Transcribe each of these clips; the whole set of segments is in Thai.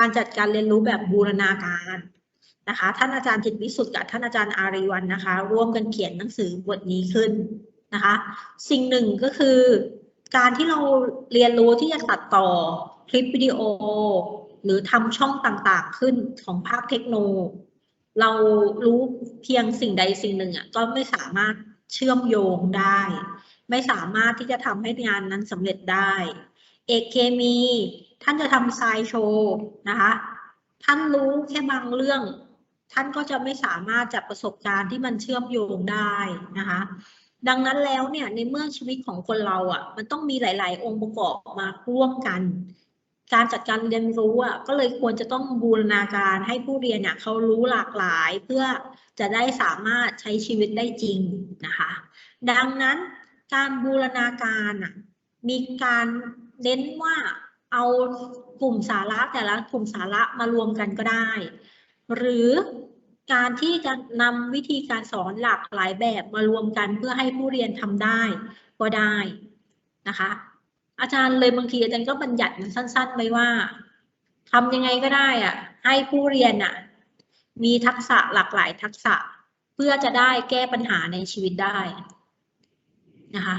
การจัดการเรียนรู้แบบบูรณาการนะคะ ท่านอาจารย์จิตวิสุทธิ์กับท่านอาจารย์อารีวันนะคะ ร่วมกันเขียนหนังสือบทนี้ขึ้นนะคะ สิ่งหนึ่งก็คือ การที่เราเรียนรู้ที่จะตัดต่อคลิปวิดีโอ หรือทำช่องต่างๆขึ้นของภาคเทคโนโลยีเรารู้เพียงสิ่งใดสิ่งหนึ่งอะก็ไม่สามารถเชื่อมโยงได้ ไม่สามารถที่จะทำให้งานนั้นสำเร็จได้ เอกเคมี ท่านจะทำไซโชว์นะคะ ท่านรู้แค่บางเรื่อง ท่านก็จะไม่สามารถจับประสบการณ์ที่มันเชื่อมโยงได้นะคะ ดังนั้นแล้วเนี่ยในเมื่อชีวิตของคนเราอะ มันต้องมีหลาย ๆ องค์ประกอบมาร่วมกัน การจัดการเรียนรู้อะก็เลยควรจะต้องบูรณาการให้ผู้เรียนเนี่ยเขารู้หลากหลายเพื่อจะได้สามารถใช้ชีวิตได้จริงนะคะ ดังนั้นการบูรณาการอะมีการเน้นว่า เอากลุ่มสาระแต่ละกลุ่มสาระมารวมกันก็ได้ หรือการที่จะนำวิธีการสอนหลากหลายแบบมารวมกันเพื่อให้ผู้เรียนทำได้ก็ได้นะคะ อาจารย์เลยบางทีอาจารย์ก็บัญญัติมันสั้น ๆ ไว้ว่าทำยังไงก็ได้อะให้ผู้เรียนอะมีทักษะหลากหลายทักษะ เพื่อจะได้แก้ปัญหาในชีวิตได้นะคะ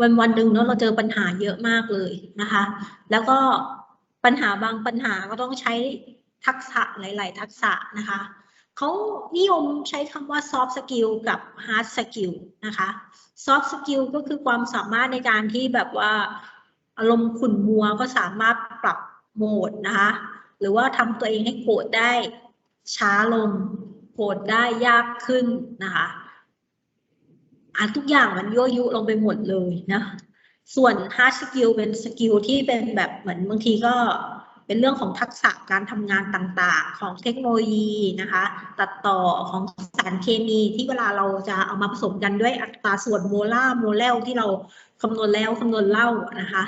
วันวันหนึ่งเนาะเราเจอปัญหาเยอะมากเลยนะคะ แล้วก็ปัญหาบางปัญหาก็ต้องใช้ทักษะหลาย ๆ ทักษะนะคะเขานิยมใช้คำว่า soft skill กับ hard skill นะคะ soft skill ก็คือความสามารถในการที่แบบว่าอารมณ์ขุ่นมัวก็สามารถปรับโหมดนะคะ หรือว่าทำตัวเองให้โกรธได้ช้าลงโกรธได้ยากขึ้นนะคะ อะทุกอย่างมันยั่วยุลงไปหมดเลยนะส่วน hard skill เป็นสกิลที่เป็นแบบเหมือนบางทีก็เป็นเรื่องของทักษะการทำงานต่างๆ ของเทคโนโลยีนะคะ ตัดต่อของสารเคมีที่เวลาเราจะเอามาผสมกันด้วยอัตราส่วนโมลาร์โมเลลที่เราคำนวณแล้วคำนวณเล่านะคะ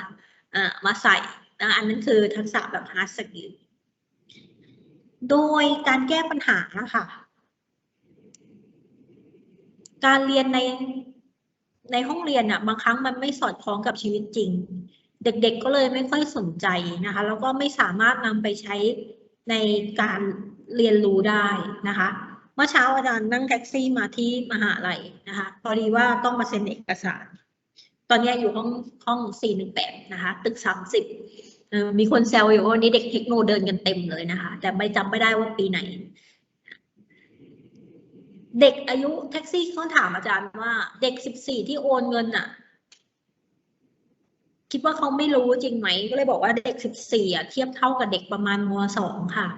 ะมาใส่นะอันนั้นคือทักษะแบบ hard skill โดยการแก้ปัญหาค่ะ การเรียนในในห้องเรียนอะบางครั้งมันไม่สอดคล้องกับชีวิตจริง เด็กๆก็เลยไม่ค่อยสนใจนะคะ แล้วก็ไม่สามารถนำไปใช้ในการเรียนรู้ได้นะคะ เมื่อเช้าอาจารย์นั่งแท็กซี่มาที่มหาลัยนะคะ พอดีว่าต้องมาเซ็นเอกสาร ตอนนี้อยู่ห้องห้องสี่หนึ่งแปดนะคะ ตึกสามสิบมีคนแซวอยู่ว่านี้เด็กเทคโนเดินกันเต็มเลยนะคะ แต่ไม่จำไม่ได้ว่าปีไหน เด็กอายุแท็กซี่เขาถามอาจารย์ว่าเด็กสิบสี่ที่โอนเงินอะ คิดว่าเขาไม่รู้จริงไหม ก็เลยบอกว่าเด็กสิบสี่อะเทียบเท่ากับเด็กประมาณมสองค่ะ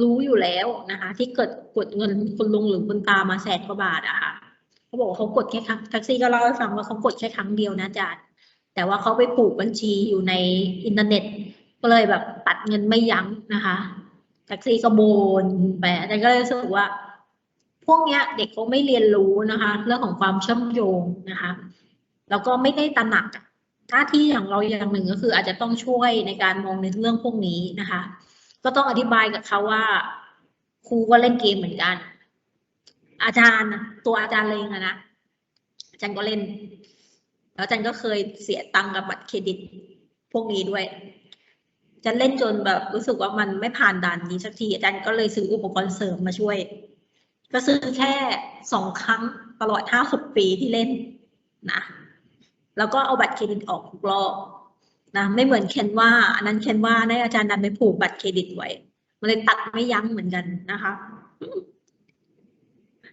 รู้อยู่แล้วนะคะ ที่เกิดกดเงินคุณลุงหรือคุณตามาแสนกว่าบาทอะค่ะเขาบอกเขากดแค่ครั้งแท็กซี่ก็เล่าให้ฟังว่าเขากดแค่ครั้งเดียวนะอาจารย์ แต่ว่าเขาไปผูกบัญชีอยู่ในอินเทอร์เน็ต ก็เลยแบบตัดเงินไม่ยั้งนะคะแท็กซี่ก็โบนไปแต่ก็เลยรู้สึกว่า พวกเนี้ยเด็กเขาไม่เรียนรู้นะคะ เรื่องของความเชื่อมโยงนะคะ แล้วก็ไม่ได้ตระหนักหน้าที่ของเราอย่างหนึ่งก็คือ อาจจะต้องช่วยในการมองในเรื่องพวกนี้นะคะ ก็ต้องอธิบายกับเขาว่าครูก็เล่นเกมเหมือนกัน อาจารย์ตัวอาจารย์เลยนะอาจารย์ก็เล่น แล้วอาจารย์ก็เคยเสียตังค์กับบัตรเครดิตพวกนี้ด้วยจารย์เล่นจนแบบรู้สึกว่ามันไม่ผ่านด่านนี้สักทีอาจารย์ก็เลยซื้ออุปกรณ์เสริมมาช่วย ก็ซื้อแค่สองครั้งตลอดห้าหกปีที่เล่นนะแล้วก็เอาบัตรเครดิตออกทุกรอบนะไม่เหมือนเคนว่าอันนั้นเคนว่าในอาจารย์ดันไปผูกบัตรเครดิตไว้มันเลยตัดไม่ยั้งเหมือนกันนะคะ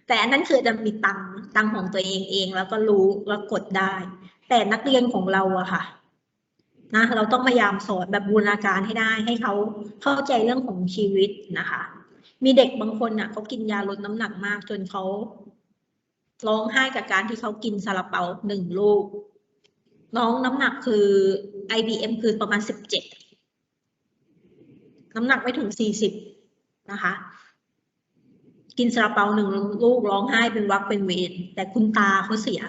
แต่อันนั้นคือจะมีตังตังของตัวเองเองแล้วก็รู้แล้วกดได้ แต่นักเรียนของเราอะค่ะนะเราต้องพยายามสอนแบบบูรณาการให้ได้ ให้เขาเข้าใจเรื่องของชีวิตนะคะ มีเด็กบางคนอะเขากินยาลดน้ำหนักมาก จนเขาร้องไห้กับการที่เขากินซาลาเปาหนึ่งลูก น้องน้ำหนักคือ IBM คือประมาณสิบเจ็ดน้ำหนักไม่ถึงสี่สิบนะคะ กินซาลาเปาหนึ่งลูกร้องไห้เป็นวักเป็นเวรแต่คุณตาเขาเสีย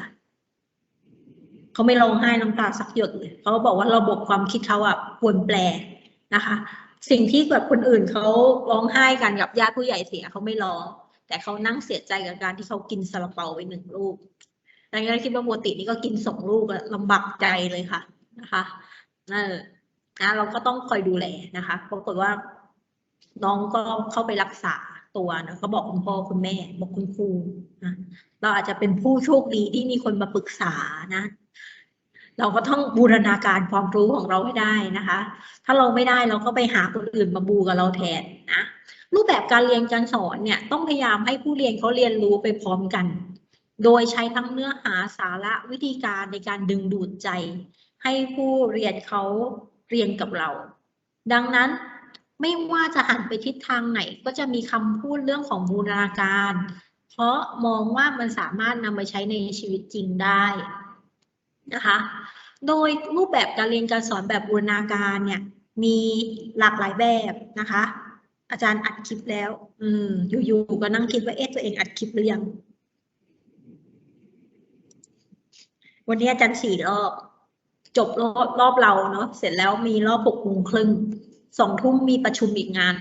เขาไม่ร้องไห้น้ำตาสักหยดเลยเขาบอกว่าระบบความคิดเขาอะควรแปลนะคะ สิ่งที่แบบคนอื่นเขาร้องไห้กันกับญาติผู้ใหญ่เสียเขาไม่ร้อง แต่เขานั่งเสียใจกับการที่เขากินซาลาเปาไปหนึ่งลูกดังนั้นคิดว่าปกตินี่ก็กินสองลูกลำบากใจเลยค่ะนะคะเออนะเราก็ต้องคอยดูแลนะคะปรากฏว่าน้องก็เข้าไปรักษาตัวนะก็บอกคุณพ่อคุณแม่ บอกคุณครูนะเราอาจจะเป็นผู้โชคดีที่มีคนมาปรึกษานะ เราก็ต้องบูรณาการความรู้ของเราให้ได้นะคะ ถ้าเราไม่ได้เราก็ไปหาคนอื่นมาบูกับเราแทนนะรูปแบบการเรียนการสอนเนี่ยต้องพยายามให้ผู้เรียนเขาเรียนรู้ไปพร้อมกัน โดยใช้ทั้งเนื้อหาสาระวิธีการในการดึงดูดใจ ให้ผู้เรียนเขาเรียนกับเรา ดังนั้นไม่ว่าจะหันไปทิศทางไหนก็จะมีคำพูดเรื่องของบูรณาการ เพราะมองว่ามันสามารถนำไปใช้ในชีวิตจริงได้ นะคะ โดยรูปแบบการเรียนการสอนแบบบูรณาการเนี่ยมีหลากหลายแบบนะคะ อาจารย์อัดคลิปแล้ว อืมอยู่ๆก็นั่งคิดว่าเอ๊ะตัวเองอัดคลิปหรือยัง วันนี้อาจารย์สี่รอบ จบรอบรอบเราเนาะเสร็จแล้วมีรอบหกโมงครึ่งสองทุ่มมีประชุมอีกงาน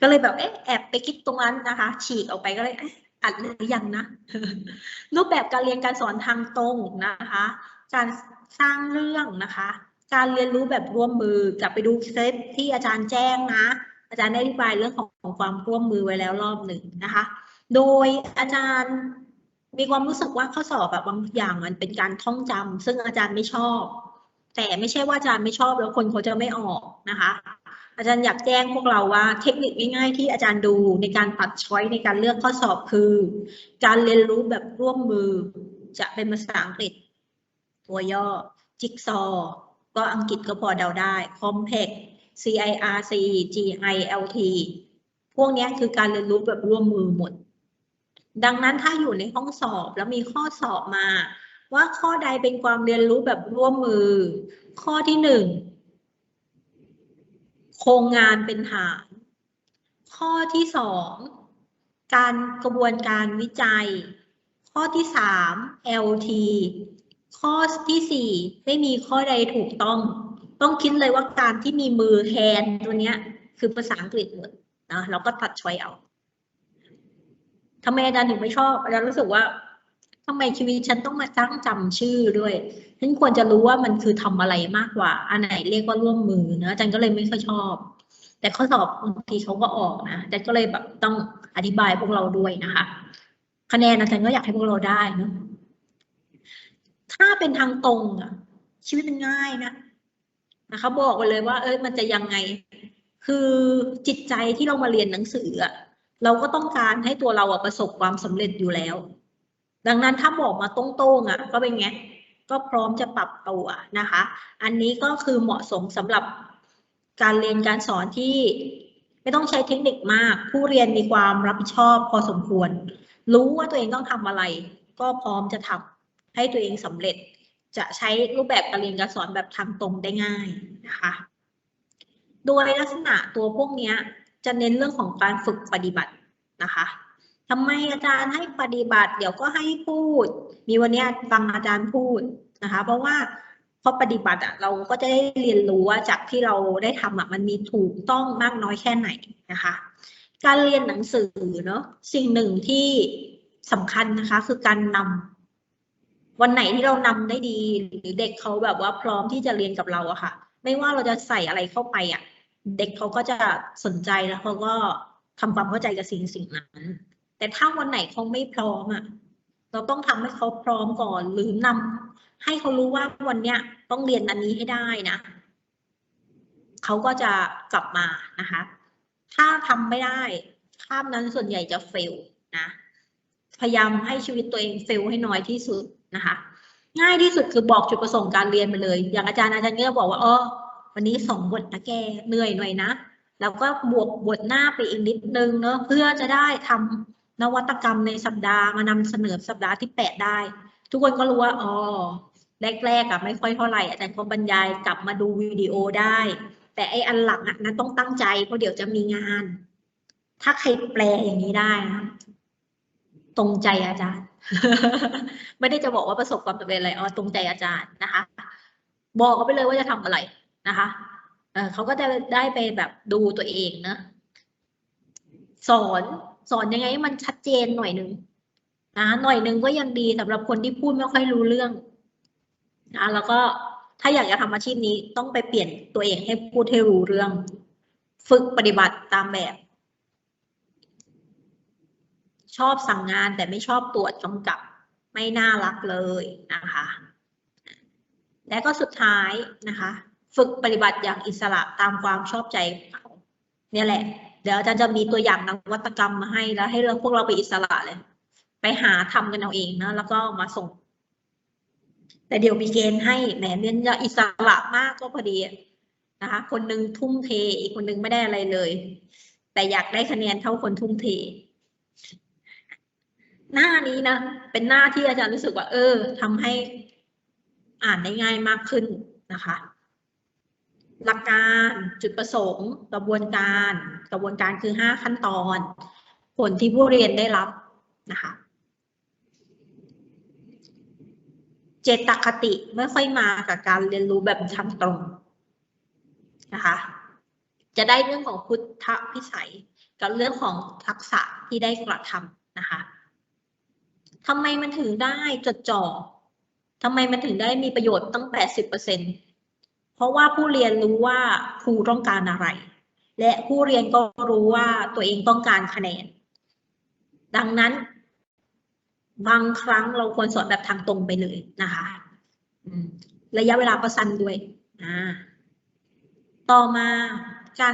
ก็เลยแบบเอ๊ะแอบไปคิดตรงนั้นนะคะ ฉีกออกไปก็เลยเอ๊ะ อัดหรือยังนะ รูปแบบการเรียนการสอนทางตรงนะคะ การสร้างเรื่องนะคะ การเรียนรู้แบบร่วมมือกลับไปดูเซตที่อาจารย์แจ้งนะ อาจารย์ได้อธิบายเรื่องของของความร่วมมือไว้แล้วรอบหนึ่งนะคะ โดยอาจารย์มีความรู้สึกว่าข้อสอบแบบบางอย่างมันเป็นการท่องจำซึ่งอาจารย์ไม่ชอบ แต่ไม่ใช่ว่าอาจารย์ไม่ชอบแล้วคนเขาจะไม่ออกนะคะ อาจารย์อยากแจ้งพวกเราว่าเทคนิคง่ายๆที่อาจารย์ดูในการตัดช้อยในการเลือกข้อสอบคือ การเรียนรู้แบบร่วมมือ จะเป็นภาษาอังกฤษ ตัวย่อ จิ๊กซอ ก็อังกฤษก็พอเดาได้ complex CIRC GILT พวกนี้คือการเรียนรู้แบบร่วมมือหมด ดังนั้นถ้าอยู่ในห้องสอบแล้วมีข้อสอบมา ว่าข้อใดเป็นความเรียนรู้แบบร่วมมือ ข้อที่หนึ่ง โครงงานเป็นฐาน ข้อที่สองการกระบวนการวิจัย ข้อที่สาม LT ข้อที่สี่ไม่มีข้อใดถูกต้อง ต้องคิดเลยว่าการที่มีมือแฮนตัวเนี้ย คือภาษาอังกฤษหมดนะเราก็ตัดช้อยเอาทำไมอาจารย์ถึงไม่ชอบอาจารย์รู้สึกว่า ทำไมชีวิตฉันต้องมาตั้งจำชื่อด้วย ฉันควรจะรู้ว่ามันคือทำอะไรมากกว่า อันไหนเรียกว่าร่วมมือนะอาจารย์ก็เลยไม่ค่อยชอบ แต่ข้อสอบบางทีเขาก็ออกนะอาจารย์ก็เลยแบบต้องอธิบายพวกเราด้วยนะคะ คะแนนอาจารย์ก็อยากให้พวกเราได้นะถ้าเป็นทางตรงอะชีวิตมันง่ายนะนะคะบอกไปเลยว่า เอ้ยมันจะยังไง คือจิตใจที่เรามาเรียนหนังสืออะเราก็ต้องการให้ตัวเราอะประสบความสำเร็จอยู่แล้ว ดังนั้นถ้าบอกมาตรงๆอะก็เป็นไงก็พร้อมจะปรับตัวนะคะ อันนี้ก็คือเหมาะสมสำหรับการเรียนการสอนที่ไม่ต้องใช้เทคนิคมาก ผู้เรียนมีความรับผิดชอบพอสมควร รู้ว่าตัวเองต้องทำอะไร ก็พร้อมจะทำให้ตัวเองสำเร็จ จะใช้รูปแบบการเรียนการสอนแบบทางตรงได้ง่ายนะคะ โดยลักษณะตัวพวกนี้จะเน้นเรื่องของการฝึกปฏิบัตินะคะ ทำไมอาจารย์ให้ปฏิบัติเดี๋ยวก็ให้พูด มีวันนี้ฟังอาจารย์พูดนะคะ เพราะว่าพอปฏิบัติอะเราก็จะได้เรียนรู้ว่าจากที่เราได้ทำอะมันมีถูกต้องมากน้อยแค่ไหนนะคะ การเรียนหนังสือเนาะสิ่งหนึ่งที่สำคัญนะคะ คือการนำวันไหนที่เรานำได้ดี หรือเด็กเขาแบบว่าพร้อมที่จะเรียนกับเราอะค่ะ ไม่ว่าเราจะใส่อะไรเข้าไปอะเด็กเขาก็จะสนใจแล้วเขาก็ทำความเข้าใจกับสิ่งสิ่งนั้น แต่ถ้าวันไหนเขาไม่พร้อมอะ เราต้องทำให้เขาพร้อมก่อน หรือนำให้เขารู้ว่าวันเนี้ยต้องเรียนอันนี้ให้ได้นะเขาก็จะกลับมานะคะ ถ้าทำไม่ได้คาบนั้นส่วนใหญ่จะเฟลนะ พยายามให้ชีวิตตัวเองเฟลให้น้อยที่สุดนะคะ ง่ายที่สุดคือบอกจุดประสงค์การเรียนไปเลย อย่างอาจารย์อาจารย์ก็จะบอกว่าอ๋อวันนี้สองบทนะแกเหนื่อยหน่อยนะแล้วก็บวกบทหน้าไปอีกนิดนึงเนอะเพื่อจะได้ทำ นวัตกรรมในสัปดาห์มานำเสนอสัปดาห์ที่แปดได้ ทุกคนก็รู้ว่าอ๋อแรกๆอะไม่ค่อยเท่าไหร่อาจารย์ก็บรรยายกลับมาดูวิดีโอได้ แต่ไออันหลังอะนั้นต้องตั้งใจเพราะเดี๋ยวจะมีงาน ถ้าใครแปลอย่างนี้ได้นะตรงใจอาจารย์ ไม่ได้จะบอกว่าประสบความสำเร็จอะไรอ๋อตรงใจอาจารย์นะคะ บอกเขาไปเลยว่าจะทำอะไรนะคะเเขาก็จะได้ไปแบบดูตัวเองนะสอน สอนยังไงให้มันชัดเจนหน่อยหนึ่งนะหน่อยหนึ่งก็ยังดีสำหรับคนที่พูดไม่ค่อยรู้เรื่องนะแล้วก็ถ้าอยากจะทำอาชีพนี้ต้องไปเปลี่ยนตัวเองให้พูดให้รู้เรื่อง ฝึกปฏิบัติตามแบบ ชอบสั่งงานแต่ไม่ชอบตรวจกำกับ ไม่น่ารักเลยนะคะ และก็สุดท้ายนะคะ ฝึกปฏิบัติอย่างอิสระตามความชอบใจเขาเนี่ยแหละ เดี๋ยวอาจารย์จะมีตัวอย่างนวัตกรรมมาให้แล้วให้เราพวกเราไปอิสระเลย ไปหาทำกันเอาเองนะแล้วก็มาส่ง แต่เดี๋ยวมีเกณฑ์ให้แหมเรียนจะอิสระมากก็พอดีนะคะ คนหนึ่งทุ่มเท อีกคนหนึ่งไม่ได้อะไรเลย แต่อยากได้คะแนนเท่าคนทุ่มเท หน้านี้นะเป็นหน้าที่อาจารย์รู้สึกว่า เออทำให้อ่านได้ง่ายมากขึ้นนะคะ หลักการจุดประสงค์ กระบวนการ กระบวนการคือห้าขั้นตอน ผลที่ผู้เรียนได้รับนะคะเจตคติไม่ค่อยมากับการเรียนรู้แบบทางตรงนะคะจะได้เรื่องของพุทธพิสัย กับเรื่องของทักษะที่ได้กระทำนะคะทำไมมันถึงได้จดจ่อทำไมมันถึงได้มีประโยชน์ตั้ง 80%เพราะว่าผู้เรียนรู้ว่าครูต้องการอะไร และผู้เรียนก็รู้ว่าตัวเองต้องการคะแนน ดังนั้น บางครั้งเราควรสอนแบบทางตรงไปเลยนะคะระยะเวลาก็สั้นด้วย ต่อมา